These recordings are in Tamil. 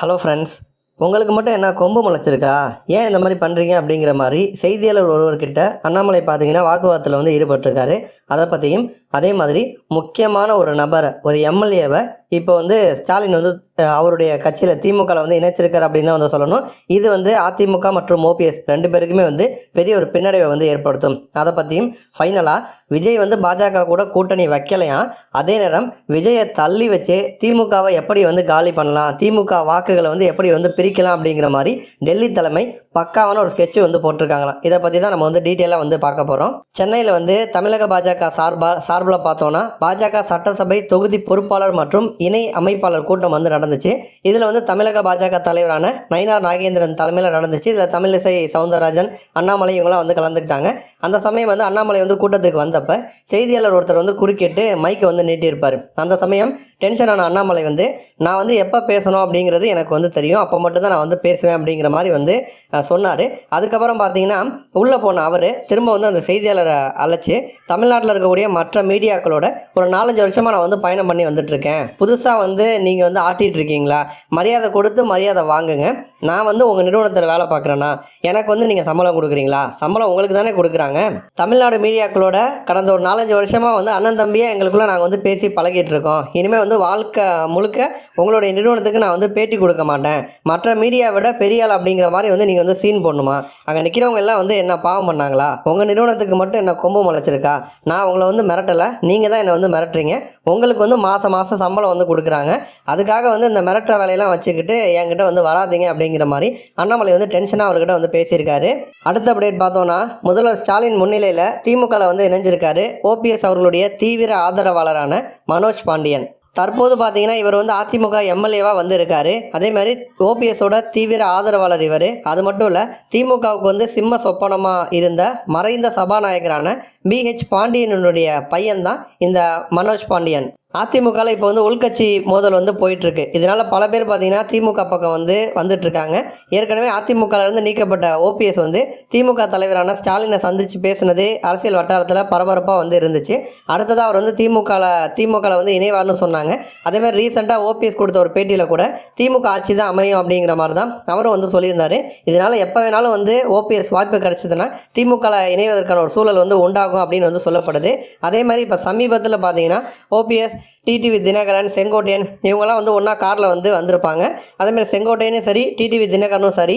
ஹலோ ஃப்ரெண்ட்ஸ் உங்களுக்கு மட்டும் என்ன கொம்பு முளைச்சிருக்கா? ஏன் இந்த மாதிரி பண்ணுறீங்க அப்படிங்கிற மாதிரி செய்தியாளர் ஒருவர்கிட்ட அண்ணாமலை பார்த்தீங்கன்னா வாக்குவாதத்தில் வந்து ஈடுபட்டிருக்காரு. அதை பற்றியும் அதே மாதிரி முக்கியமான ஒரு நபரை ஒரு எம்எல்ஏவை இப்போ வந்து ஸ்டாலின் வந்து அவருடைய கட்சியில் திமுகவில் வந்து இணைச்சிருக்கார் அப்படின்னு தான் வந்து சொல்லணும். இது வந்து அதிமுக மற்றும் ஓபிஎஸ் ரெண்டு பேருக்குமே வந்து பெரிய ஒரு பின்னடைவை வந்து ஏற்படுத்தும். அதை பற்றியும் ஃபைனலாக விஜய் வந்து பாஜக கூட கூட்டணி வைக்கலையாம் அதே நேரம் விஜயை தள்ளி வச்சு திமுகவை எப்படி வந்து காலி பண்ணலாம்? திமுக வாக்குகளை வந்து எப்படி வந்து பிரிக்கலாம் அப்படிங்கிற மாதிரி டெல்லி தலைமை பக்காவான ஒரு ஸ்கெட்சு வந்து போட்டிருக்காங்களாம். இதை பற்றி தான் நம்ம வந்து டீட்டெயிலாக வந்து பார்க்க போகிறோம் சென்னையில் வந்து தமிழக பாஜக சார் சார்பில் பார்த்தோன்னா பாஜக சட்டசபை தொகுதி பொறுப்பாளர் மற்றும் இணை அமைப்பாளர் கூட்டம் வந்து நடந்துச்சு. இதில் வந்து தமிழக பாஜக தலைவரான நயினார் நாகேந்திரன் தலைமையில் நடந்துச்சு. இதில் தமிழிசை சவுந்தரராஜன் அண்ணாமலை இவங்களாம் வந்து கலந்துக்கிட்டாங்க. அந்த சமயம் வந்து அண்ணாமலை வந்து கூட்டத்துக்கு வந்தப்ப செய்தியாளர் ஒருத்தர் வந்து குறுக்கிட்டு மைக்கை வந்து நீட்டியிருப்பார். அந்த சமயம் டென்ஷனான அண்ணாமலை வந்து நான் வந்து எப்போ பேசணும்? அப்படிங்கிறது எனக்கு வந்து தெரியும். அப்போ மட்டும்தான் நான் வந்து பேசுவேன் அப்படிங்கிற மாதிரி வந்து சொன்னார். அதுக்கப்புறம் பார்த்தீங்கன்னா உள்ளே போன அவர் திரும்ப வந்து அந்த செய்தியாளரை அழைச்சி தமிழ்நாட்டில் இருக்கக்கூடிய மற்ற மீடியாக்களோட ஒரு நாலஞ்சு வருஷமாக நான் வந்து பயணம் பண்ணி வந்துட்டுருக்கேன். புதுசாக வந்து நீங்கள் வந்து ஆட்டிகிட்டு இருக்கீங்களா மரியாதை கொடுத்து மரியாதை வாங்குங்க. நான் வந்து உங்கள் நிறுவனத்தில் வேலை பார்க்குறேன்னா எனக்கு வந்து நீங்கள் சம்பளம் கொடுக்குறீங்களா? சம்பளம் உங்களுக்கு தானே கொடுக்குறாங்க. தமிழ்நாடு மீடியாக்களோட கடந்த ஒரு நாலஞ்சு வருஷமாக வந்து அண்ணன் தம்பியாக எங்களுக்குள்ளே நாங்கள் வந்து பேசி பழகிட்டு இருக்கோம் இனிமேல் வந்து வாழ்க்கை முழுக்க உங்களுடைய நிறுவனத்துக்கு நான் வந்து பேட்டி கொடுக்க மாட்டேன். மற்ற மீடியாவை விட பெரிய ஆள் அப்படிங்கிற மாதிரி வந்து நீங்கள் வந்து சீன் போடணுமா? அங்கே நிற்கிறவங்க எல்லாம் வந்து என்ன பாவம் பண்ணாங்களா? உங்கள் நிறுவனத்துக்கு மட்டும் என்ன கொம்பு முளைச்சிருக்கா? நான் உங்களை வந்து மிரட்டலை. நீங்கள் தான் என்னை வந்து மிரட்டுறீங்க. உங்களுக்கு வந்து மாதம் மாதம் சம்பளம் வந்து கொடுக்குறாங்க. அதுக்காக வந்து இந்த மிரட்டுற வேலையெல்லாம் வச்சுக்கிட்டு என்கிட்ட வந்து வராதீங்க அப்படிங்கிற மாதிரி அண்ணாமலை வந்து டென்ஷனாக அவர்கிட்ட வந்து பேசியிருக்காரு. அடுத்த அப்டேட் பார்த்தோன்னா முதல்வர் ஸ்டாலின் முன்னிலையில் திமுகவில் வந்து இணைஞ்சிருக்காரு. ஓபிஎஸ் அவர்களுடைய தீவிர ஆதரவாளரான மனோஜ் பாண்டியன். தற்போது பார்த்தீங்கன்னா இவர் வந்து அதிமுக எம்எல்ஏவாக வந்து இருக்கார் அதே மாதிரி ஓபிஎஸோட தீவிர ஆதரவாளர் இவர். அது மட்டும் இல்லை திமுகவுக்கு வந்து சிம்ம சொப்பனமாக இருந்த மறைந்த சபாநாயகரான பிஹெச் பாண்டியனுடைய பையன்தான் இந்த மனோஜ் பாண்டியன். அதிமுகவில் இப்போ வந்து உள்கட்சி மோதல் வந்து போயிட்டுருக்கு. இதனால் பல பேர் பார்த்தீங்கன்னா திமுக பக்கம் வந்து வந்துட்டுருக்காங்க. ஏற்கனவே அதிமுகல இருந்து நீக்கப்பட்ட ஓபிஎஸ் வந்து திமுக தலைவரான ஸ்டாலினை சந்தித்து பேசினது அரசியல் வட்டாரத்தில் பரபரப்பாக வந்து இருந்துச்சு. அடுத்ததாக அவர் வந்து திமுகவில் திமுகவில் வந்து இணைவார்னு சொன்னாங்க. அதேமாதிரி ரீசெண்டாக ஓபிஎஸ் கொடுத்த ஒரு பேட்டியில் கூட திமுக ஆட்சி தான் அமையும் அப்படிங்கிற மாதிரி தான் அவரும் வந்து சொல்லியிருந்தார். இதனால் எப்போ வேணாலும் வந்து ஓபிஎஸ் வாய்ப்பு கிடச்சிதுன்னா திமுகவில் இணைவதற்கான ஒரு சூழல் வந்து உண்டாகும் அப்படின்னு வந்து சொல்லப்படுது. அதே மாதிரி இப்போ சமீபத்தில் பார்த்தீங்கன்னா ஓபிஎஸ் டிடிவி தினகரன் செங்கோட்டையன் இவங்கெல்லாம் வந்து ஒன்றா காரில் வந்து வந்திருப்பாங்க. அதேமாதிரி செங்கோட்டையனும் சரி டிடிவி தினகரனும் சரி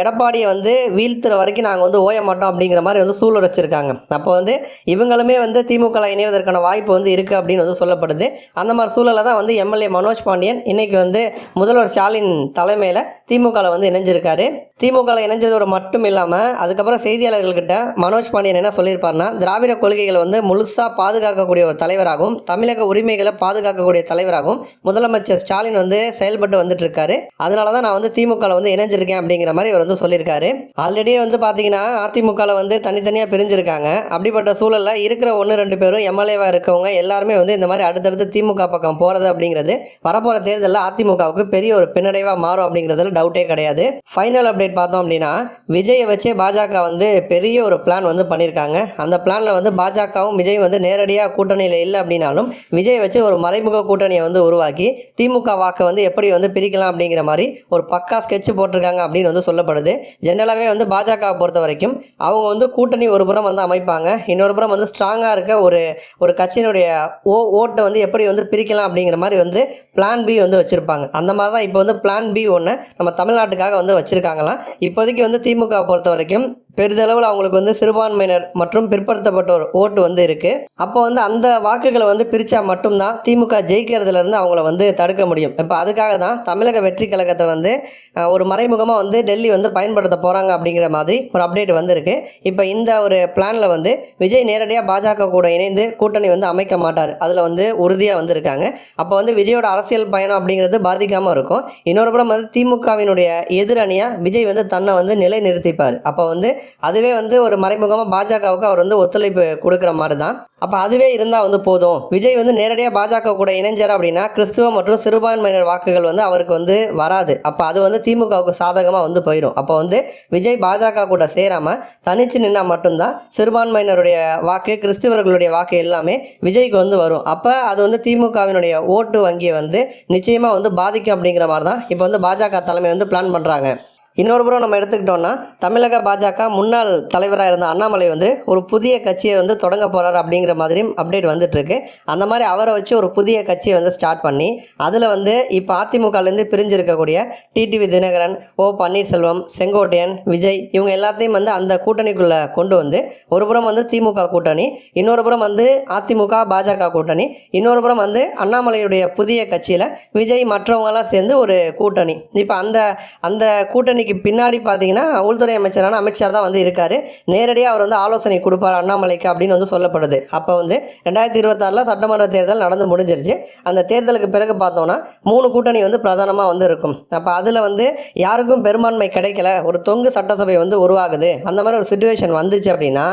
எடப்பாடியை வந்து வீழ்த்துற வரைக்கும் நாங்கள் வந்து ஓய மாட்டோம் அப்படிங்கிற மாதிரி வந்து சூழல் வச்சுருக்காங்க அப்போ வந்து இவங்களுமே வந்து திமுகவில் இணைவதற்கான வாய்ப்பு வந்து இருக்குது அப்படின்னு வந்து சொல்லப்படுது. அந்த மாதிரி சூழலில் தான் வந்து எம்எல்ஏ மனோஜ் பாண்டியன் இன்றைக்கி வந்து முதல்வர் ஸ்டாலின் தலைமையில் திமுகவில் வந்து இணைஞ்சிருக்காரு. திமுகவில் இணைஞ்சதோடு மட்டும் இல்லாமல் அதுக்கப்புறம் செய்தியாளர்கள்கிட்ட மனோஜ் பாண்டியன் என்ன சொல்லியிருப்பாருன்னா திராவிட கொள்கைகளை வந்து முழுசாக பாதுகாக்கக்கூடிய ஒரு தலைவராகவும் தமிழக உரிமைகளை பாதுகாக்கக்கூடிய தலைவராகவும் முதலமைச்சர் ஸ்டாலின் வந்து செயல்பட்டு வந்துட்டு இருக்காரு அதனால தான் நான் வந்து திமுகவில் வந்து இணைஞ்சிருக்கேன் அப்படிங்கிற மாதிரி இவர் வந்து சொல்லியிருக்காரு. ஆல்ரெடி வந்து பார்த்தீங்கன்னா அதிமுகவில் வந்து தனித்தனியாக பிரிஞ்சிருக்காங்க. அப்படிப்பட்ட சூழலில் இருக்கிற ஒன்று ரெண்டு பேரும் எம்எல்ஏவாக இருக்கவங்க எல்லாருமே வந்து இந்த மாதிரி அடுத்தடுத்து திமுக பக்கம் போகிறது அப்படிங்கிறது வரப்போகிற தேர்தலில் அதிமுகவுக்கு பெரிய ஒரு பின்னடைவாக மாறும் அப்படிங்கிறதுல டவுட்டே கிடையாது. ஃபைனல் அப்டேட் பார்த்தோம் அப்படின்னா விஜயை வச்சே பாஜக வந்து பெரிய ஒரு பிளான் வந்து பண்ணியிருக்காங்க அந்த பிளானில் வந்து பாஜகவும் விஜய் வந்து நேரடியாக கூட்டணியில் இல்லை அப்படின்னாலும் விஜய் வச்சு ஒரு மறைமுக கூட்டணியை வந்து உருவாக்கி திமுக வாக்கை வந்து எப்படி வந்து பிரிக்கலாம் அப்படிங்கிற மாதிரி ஒரு பக்கா ஸ்கெட்ச் போட்டிருக்காங்க அப்படின்னு வந்து சொல்லப்படுது. ஜென்ரலாகவே வந்து பாஜகவை பொறுத்த வரைக்கும் அவங்க வந்து கூட்டணி ஒரு புறம் வந்து அமைப்பாங்க. இன்னொரு புறம் வந்து ஸ்ட்ராங்காக இருக்க ஒரு ஒரு கட்சியினுடைய ஓ ஓட்டை வந்து எப்படி வந்து பிரிக்கலாம் அப்படிங்கிற மாதிரி வந்து பிளான் பி வந்து வச்சுருப்பாங்க. அந்த மாதிரி தான் இப்போ வந்து பிளான் பி ஒன்று நம்ம தமிழ்நாட்டுக்காக வந்து வச்சுருக்காங்களாம். இப்போதைக்கு வந்து திமுக பொறுத்த வரைக்கும் பெரிதளவில் அவங்களுக்கு வந்து சிறுபான்மையினர் மற்றும் பிற்படுத்தப்பட்டோர் ஓட்டு வந்து இருக்குது அப்போ வந்து அந்த வாக்குகளை வந்து பிரித்தா மட்டும்தான் திமுக ஜெயிக்கிறதுலேருந்து அவங்கள வந்து தடுக்க முடியும். இப்போ அதுக்காக தான் தமிழக வெற்றி கழகத்தை வந்து ஒரு மறைமுகமாக வந்து டெல்லி வந்து பயன்படுத்த போகிறாங்க அப்படிங்கிற மாதிரி ஒரு அப்டேட் வந்திருக்கு. இப்போ இந்த ஒரு பிளானில் வந்து விஜய் நேரடியாக பாஜக கூட இணைந்து கூட்டணி வந்து அமைக்க மாட்டார். அதில் வந்து உறுதியாக வந்திருக்காங்க. அப்போ வந்து விஜயோட அரசியல் பயணம் அப்படிங்கிறது பாதிக்காமல் இருக்கும். இன்னொரு புறம் வந்து திமுகவினுடைய எதிரணியாக விஜய் வந்து தன்னை வந்து நிலை நிறுத்திப்பார் அப்போ வந்து அதுவே வந்து ஒரு மறைமுகமாக பாஜகவுக்கு அவர் வந்து ஒத்துழைப்பு கொடுக்குற மாதிரி தான் அப்போ அதுவே இருந்தால் வந்து போதும். விஜய் வந்து நேரடியாக பாஜக கூட இணைஞ்சார் அப்படின்னா கிறிஸ்துவ மற்றும் சிறுபான்மையினர் வாக்குகள் வந்து அவருக்கு வந்து வராது. அப்போ அது வந்து திமுகவுக்கு சாதகமாக வந்து போயிடும் அப்போ வந்து விஜய் பாஜக கூட சேராமல் தனிச்சு நின்னால் மட்டும்தான் சிறுபான்மையினருடைய வாக்கு கிறிஸ்துவர்களுடைய வாக்கு எல்லாமே விஜய்க்கு வந்து வரும். அப்போ அது வந்து திமுகவினுடைய ஓட்டு வங்கியை வந்து நிச்சயமாக வந்து பாதிக்கும் அப்படிங்கிற மாதிரி தான் இப்போ வந்து பாஜக தலைமை வந்து பிளான் பண்ணுறாங்க இன்னொரு புறம் நம்ம எடுத்துக்கிட்டோம்னா தமிழக பாஜக முன்னாள் தலைவராக இருந்த அண்ணாமலை வந்து ஒரு புதிய கட்சியை வந்து தொடங்க போகிறார் அப்படிங்கிற மாதிரியும் அப்டேட் வந்துட்டுருக்கு. அந்த மாதிரி அவரை வச்சு ஒரு புதிய கட்சியை வந்து ஸ்டார்ட் பண்ணி அதில் வந்து இப்போ அதிமுகலேருந்து பிரிஞ்சிருக்கக்கூடிய டிடிவி தினகரன் ஓ பன்னீர்செல்வம் செங்கோட்டையன் விஜய் இவங்க எல்லாத்தையும் வந்து அந்த கூட்டணிக்குள்ளே கொண்டு வந்து ஒரு புறம் வந்து திமுக கூட்டணி இன்னொரு புறம் வந்து அதிமுக பாஜக கூட்டணி இன்னொரு புறம் வந்து அண்ணாமலையுடைய புதிய கட்சியில் விஜய் மற்றவங்கெல்லாம் சேர்ந்து ஒரு கூட்டணி. இப்போ அந்த அந்த கூட்டணி கூட்டணிக்கு பின்னாடி பார்த்தீங்கன்னா உள்துறை அமைச்சரான அமித்ஷா தான் வந்து இருக்கார். நேரடியாக அவர் வந்து ஆலோசனை கொடுப்பார் அண்ணாமலைக்கு அப்படின்னு வந்து சொல்லப்படுது. அப்போ வந்து ரெண்டாயிரத்தி இருபத்தாறில் சட்டமன்ற தேர்தல் நடந்து முடிஞ்சிருச்சு. அந்த தேர்தலுக்கு பிறகு பார்த்தோன்னா மூணு கூட்டணி வந்து பிரதானமாக வந்து இருக்கும். அப்போ அதில் வந்து யாருக்கும் பெரும்பான்மை கிடைக்கல. ஒரு தொங்கு சட்டசபை வந்து உருவாகுது. அந்த மாதிரி ஒரு சுச்சுவேஷன் வந்துச்சு அப்படின்னா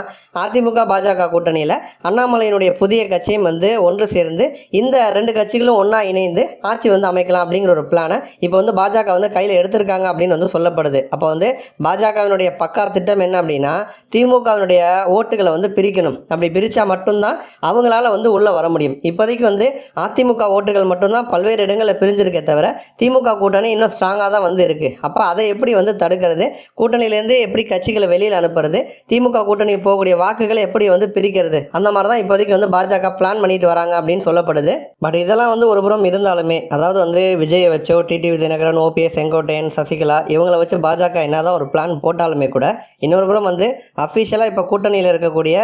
அதிமுக பாஜக கூட்டணியில் அண்ணாமலையினுடைய புதிய கட்சியும் வந்து ஒன்று சேர்ந்து இந்த ரெண்டு கட்சிகளும் ஒன்றா இணைந்து ஆட்சி வந்து அமைக்கலாம் அப்படிங்கிற ஒரு பிளானை இப்போ வந்து பாஜக வந்து கையில் எடுத்திருக்காங்க அப்படின்னு வந்து சொல்லப்படுது. அப்போ வந்து பாஜகவினுடைய பக்கார் திட்டம் என்ன அப்படின்னா திமுகவினுடைய ஓட்டுகளை வந்து பிரிக்கணும். அப்படி பிரித்தா மட்டும்தான் அவங்களால வந்து உள்ளே வர முடியும். இப்போதைக்கு வந்து அதிமுக ஓட்டுகள் மட்டும்தான் பல்வேறு இடங்களில் பிரிஞ்சிருக்கே தவிர திமுக கூட்டணி இன்னும் ஸ்ட்ராங்காக தான் வந்து இருக்குது அப்போ அதை எப்படி வந்து தடுக்கிறது? கூட்டணியிலேருந்து எப்படி கட்சிகளை வெளியில் அனுப்புறது? திமுக கூட்டணி போகக்கூடிய வாக்குகளை எப்படி வந்து பிரிக்கிறது? அந்த மாதிரி தான் இப்போதைக்கு வந்து பாஜக பிளான் பண்ணிட்டு வராங்க அப்படின்னு சொல்லப்படுது. பட் இதெல்லாம் வந்து ஒரு புறம் இருந்தாலுமே அதாவது வந்து விஜயை வச்சோ டிடிவி விஜயநகரன் ஓபிஎஸ் செங்கோட்டையன் சசிகலா இவங்களை வச்சு பாஜக என்னதான் ஒரு பிளான் போட்டாலுமே கூட இன்னொரு புறம் வந்து அஃபிஷியலாக இப்போ கூட்டணியில் இருக்கக்கூடிய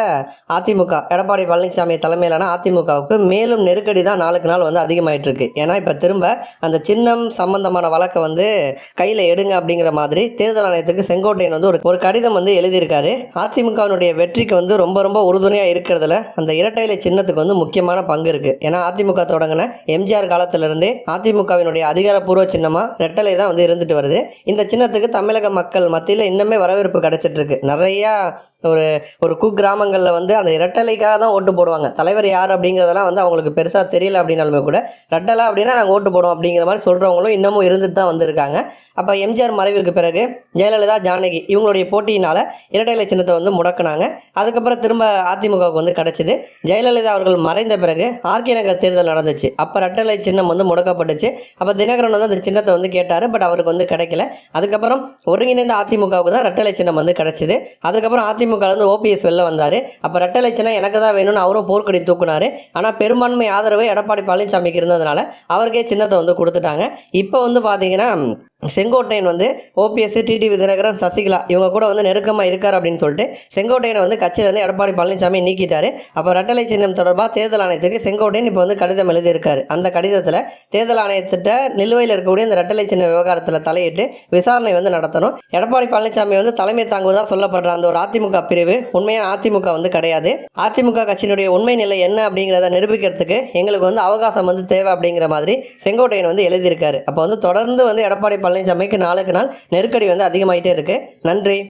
அதிமுக எடப்பாடி பழனிசாமி தலைமையிலான அதிமுகவுக்கு மேலும் நெருக்கடி தான் நாளுக்கு நாள் வந்து அதிகமாயிட்டு இருக்கு ஏன்னா இப்போ திரும்ப அந்த சின்னம் சம்பந்தமான வழக்கை வந்து கையில் எடுங்க அப்படிங்கிற மாதிரி தேர்தல் ஆணையத்துக்கு செங்கோட்டையன் வந்து ஒரு ஒரு கடிதம் வந்து எழுதியிருக்காரு. அதிமுகவினுடைய வெற்றிக்கு வந்து ரொம்ப ரொம்ப உறுதுணையாக இருக்கிறதுல அந்த இரட்டை இலை சின்னத்துக்கு வந்து முக்கியமான பங்கு இருக்குது ஏன்னா அதிமுக தொடங்கின எம்ஜிஆர் காலத்திலிருந்தே அதிமுகவினுடைய அதிகாரப்பூர்வ சின்னமாக ரெட்டலை தான் வந்து இருந்துட்டு வருது. இந்த சின்னத்துக்கு தமிழக மக்கள் மத்தியில் இன்னுமே வரவேற்பு கிடைச்சிட்டு இருக்கு. நிறையா ஒரு ஒரு குக்கிராமங்களில் வந்து அந்த இரட்டலைக்காக தான் ஓட்டு போடுவாங்க. தலைவர் யார் அப்படிங்கிறதெல்லாம் வந்து அவங்களுக்கு பெருசாக தெரியல அப்படின்னாலுமே கூட ரெட்டலை அப்படின்னா நாங்கள் ஓட்டு போடுவோம் அப்படிங்கிற மாதிரி சொல்கிறவங்களும் இன்னமும் இருந்துட்டு தான் வந்திருக்காங்க. அப்போ எம்ஜிஆர் மறைவுக்கு பிறகு ஜெயலலிதா ஜானகி இவங்களுடைய போட்டியினால் இரட்டலை சின்னத்தை வந்து முடக்குனாங்க. அதுக்கப்புறம் திரும்ப அதிமுகவுக்கு வந்து கிடச்சிது. ஜெயலலிதா அவர்கள் மறைந்த பிறகு ஆர்கே நகர் தேர்தல் நடந்துச்சு. அப்போ ரெட்டலை சின்னம் வந்து முடக்கப்பட்டுச்சு. அப்போ தினகரன் வந்து அந்த சின்னத்தை வந்து கேட்டார் பட் அவருக்கு வந்து கிடைக்கல. அதுக்கப்புறம் ஒருங்கிணைந்த அதிமுகவுக்கு தான் ரட்டலை சின்னம் வந்து கிடச்சிது. அதுக்கப்புறம் அதிமுக வந்து ஓபிஎஸ் வெளில வந்தார். அப்போ ரெட்டலை எனக்கு தான் வேணும்னு அவரும் போர்க்கடி தூக்குனார். ஆனால் பெரும்பான்மை ஆதரவு எடப்பாடி பழனிசாமிக்கு இருந்ததுனால அவருக்கே சின்னத்தை வந்து கொடுத்துட்டாங்க. இப்போ வந்து பார்த்தீங்கன்னா செங்கோட்டையன் வந்து ஓபிஎஸ் டிடி விதிநகரன் சசிகலா இவங்க கூட வந்து நெருக்கமாக இருக்கார் அப்படின்னு சொல்லிட்டு செங்கோட்டையனை வந்து கட்சியிலேருந்து எடப்பாடி பழனிசாமி நீக்கிட்டார். அப்போ ரெட்டலை சின்னம் தொடர்பாக தேர்தல் ஆணையத்துக்கு செங்கோட்டையன் இப்போ வந்து கடிதம் எழுதியிருக்காரு. அந்த கடிதத்தில் தேர்தல் ஆணையத்திட்ட நிலுவையில் இருக்கக்கூடிய இந்த ரெட்டலை சின்ன விவகாரத்தில் தலையிட்டு விசாரணை வந்து நடத்தணும். எடப்பாடி பழனிசாமி வந்து தலைமை தாங்குவதாக சொல்லப்படுற அந்த ஒரு அதிமுக பிரிவு உண்மையான அதிமுக வந்து கிடையாது. அதிமுக கட்சியினுடைய உண்மை நிலை என்ன அப்படிங்கிறத நிரூபிக்கிறதுக்கு எங்களுக்கு வந்து அவகாசம் வந்து தேவை அப்படிங்கிற மாதிரி செங்கோட்டையன் வந்து எழுதியிருக்காரு. அப்போ வந்து தொடர்ந்து வந்து எடப்பாடி பழனிசாமிக்கு நாளுக்கு நாள் நெருக்கடி வந்து அதிகமாயிட்டே இருக்கு. நன்றி.